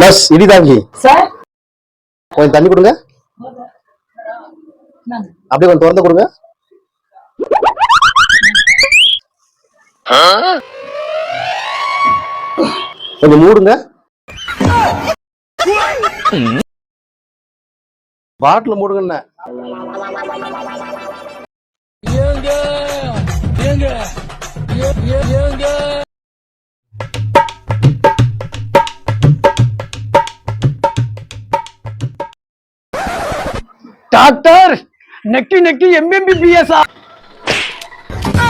Nurse இடிதாங்கி sir கொஞ்சம் தண்ணி கொடுங்க. அப்படியே கொஞ்சம் திறந்து கொடுங்க. கொஞ்சம் மூடுங்க. பாட்டில் மூடுங்கண்ணே. டாக்டர். நெக்கி நெக்கி எம்பிபிஎஸ்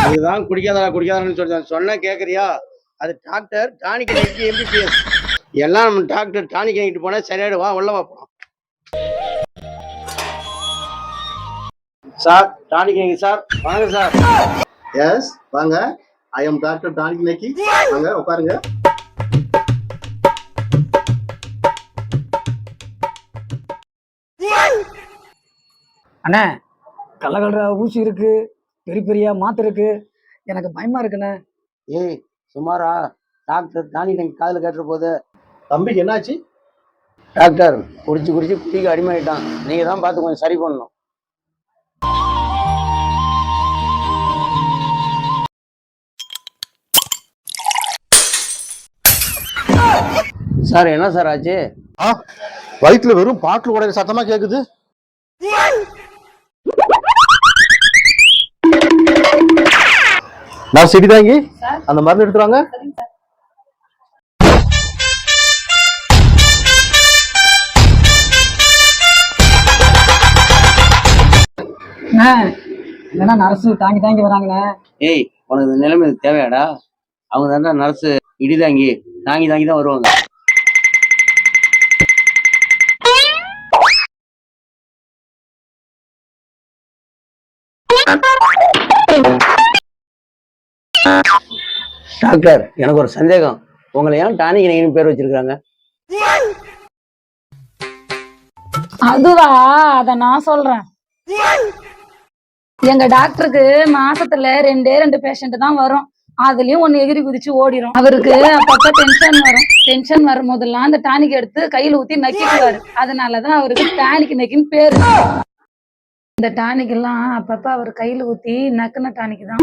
இதுதான் குடிக்காதடா குடிக்காதன்னு சொல்லி சொன்ன கேட்குறியா அது டாக்டர் டானிக் நெக்கி எம்பிபிஎஸ் எல்லாம் நம்ம டாக்டர் டானிக் வாங்கிட்டு போனா சரியாயிடு வா உள்ள வைப்போம் சார் டானிக் வாங்கி சார். வாங்க சார். எஸ் வாங்க. ஐ எம் டாக்டர் டானிக் நேக்கி. வாங்க உட்காருங்க. அண்ணே கள்ள கலர ஊசி இருக்கு பெரிய பெரிய மாத்திரை இருக்கு. எனக்கு பயமா இருக்குண்ணே. ஏய் சுமாரா டாக்டர் டானிக் வாங்கி காதில் கேட்டுற போது. தம்பிக்கு என்னாச்சு? டாக்டர் குடிச்சு குடிச்சு குடிக்க அடிமையிட்டான் நீங்க தான் பார்த்து கொஞ்சம் சரி பண்ணணும். சார் என்ன சார் ஆச்சு? ஆ வயிற்றுல வெறும் பாட்டில் உடையிற சத்தமா கேக்குது. நான் சிடிதாங்கி சார். அந்த மருந்து எடுத்துருவாங்க இல்லைன்னா நர்ஸு தாங்கி தாங்கி வராங்கண்ணே ஏய் உனக்கு இந்த நிலைமை தேவையாடா? அவங்க தாண்டா நர்ஸு இடிதாங்கி தாங்கி தாங்கி தான் வருவாங்க. டாக்டர் எனக்கு ஒரு சந்தேகம். உங்களை ஏன் டானிக் நெகின்னு பேர் வச்சிருக்காங்க அதுவா? அத நான் சொல்றேன். எங்க டாக்டருக்கு மாசத்துல ரெண்டே ரெண்டு பேஷண்ட் தான் வரும். அதுலயும் ஒண்ணு எகிரி குதிச்சு ஓடிரும். அவருக்கு அப்பப்ப டென்ஷன் வரும். டென்ஷன் வரும் போதெல்லாம் அந்த டானிக் எடுத்து கையில ஊத்தி நக்கிக்குவாரு. அதனாலதான் அவருக்கு டானிக் நக்கின்னு பேரு. இந்த டானிக் எல்லாம் அப்பப்ப அவர் கையில ஊத்தி நக்குன டானிக் தான்.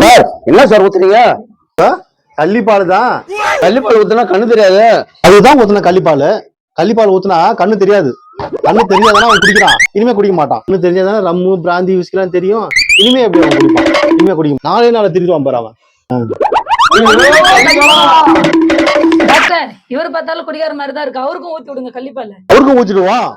சார். என்ன சார் ஊத்துறீங்க? கள்ளிப்பால் தான் கள்ளிப்பால் ஊத்துனா கண்ணு தெரியாது. அதுதான் ஊத்துன கள்ளிப்பால். கள்ளிப்பால் ஊத்துனா கண்ணு தெரியாது. கண்ணு தெரியாதானே அவன் குடிக்கிறான். இனிமே குடிக்க மாட்டான். கண்ணு தெரிஞ்சாதானே ரம்மு பிராந்தி விஸ்கிலாம் தெரியும். இனிமே எப்படி அவன் குடிப்பான்? இனிமே குடிக்க நாளே நாளை திருடுவான் பாரு அவன். டாக்டர் இவர் பார்த்தாலும் குடிகார மாதிரி தான் இருக்கு. அவருக்கும் ஊத்தி விடுங்க கள்ளிப்பால அவருக்கும் ஊத்திடுவான்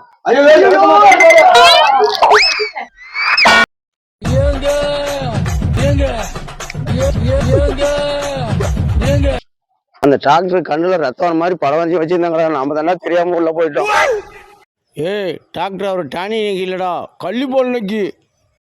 அந்த டாக்டர் கண்ணுல ரத்தம் மாதிரி படம் வரைஞ்சி வச்சிருந்தாங்களா? நாம தானே தெரியாம உள்ள போயிட்டோம். ஏய் டாக்டர் அவர் டானி நெக்கி இல்லடா. கள்ளி போல் நெக்கி.